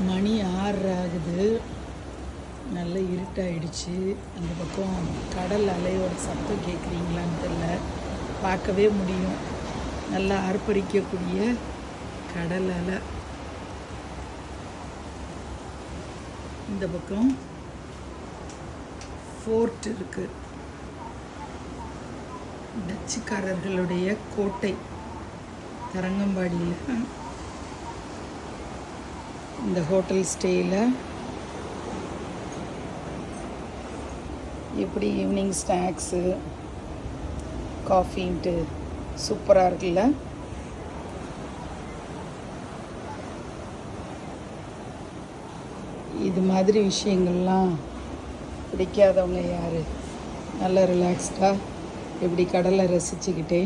மணி ஆறு ஆகுது நல்ல இருட்டாயிடுச்சு. அந்த பக்கம் கடல் அலையோட சத்தம் கேட்குறீங்களான்னு தெரில பார்க்கவே முடியும். நல்லா ஆர்ப்பரிக்கக்கூடிய கடல் அலை. இந்த பக்கம் ஃபோர்ட் இருக்குது டச்சுக்காரர்களுடைய கோட்டை. தரங்கம்பாடியில். இந்த ஹோட்டல் ஸ்டேயில் எப்படி ஈவினிங் ஸ்நாக்ஸு காஃபின்ட்டு சூப்பராக இருக்குல்ல. இது மாதிரி விஷயங்கள்லாம் பிடிக்காதவங்க யார்? நல்லா ரிலாக்ஸ்டாக இப்படி கடலை ரசிச்சுக்கிட்டே.